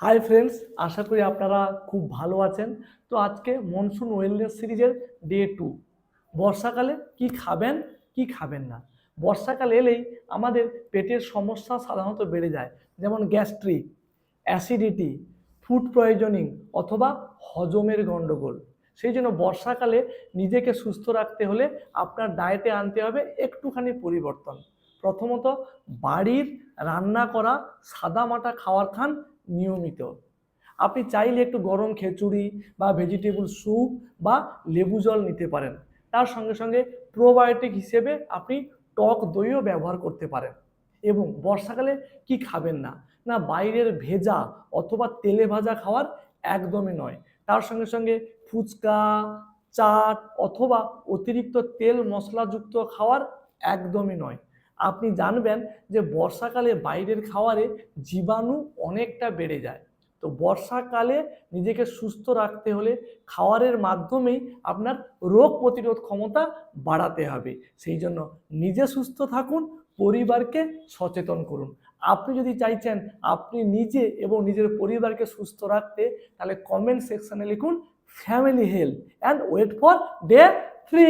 Hi friends আশা করি আপনারা খুব ভালো আছেন। তো আজকে মনসুন ওয়েলনেস সিরিজের ডে টু বর্ষাকালে কি খাবেন কি খাবেন না? বর্ষাকাল এলেই আমাদের পেটের সমস্যা সাধারণত বেড়ে যায়, যেমন গ্যাস্ট্রিক, অ্যাসিডিটি ফুড পয়জনিং অথবা হজমের গণ্ডগোল সেই জন্য বর্ষাকালে নিজেকে সুস্থ রাখতে হলে আপনার ডায়েটে আনতে হবে একটুখানি পরিবর্তন। প্রথমত বাড়ির রান্না করা সাদামাটা খাবার খান নিয়মিত। আপনি চাইলে একটু গরম খিচুড়ি বা ভেজিটেবল স্যুপ বা লেবু জল নিতে পারেন। তার সঙ্গে সঙ্গে প্রোবায়োটিক হিসেবে আপনি টক দইও ব্যবহার করতে পারেন। এবং বর্ষাকালে কি খাবেন না? না, বাইরের ভেজা অথবা তেলে ভাজা খাওয়ার একদমই নয়। তার সঙ্গে সঙ্গে ফুচকা, চাট অথবা অতিরিক্ত তেল মশলাযুক্ত খাওয়ার একদমই নয়। আপনি জানবেন যে বর্ষাকালে বাইরের খাওয়ারে জীবাণু অনেকটা বেড়ে যায়। তো বর্ষাকালে নিজেকে সুস্থ রাখতে হলে খাওয়ারের মাধ্যমেই আপনার রোগ প্রতিরোধ ক্ষমতা বাড়াতে হবে। সেই জন্য নিজে সুস্থ থাকুন, পরিবারকে সচেতন করুন। আপনি যদি চাইছেন আপনি নিজে এবং নিজের পরিবারকে সুস্থ রাখতে, তাহলে কমেন্ট সেকশনে লিখুন family health and weight for day three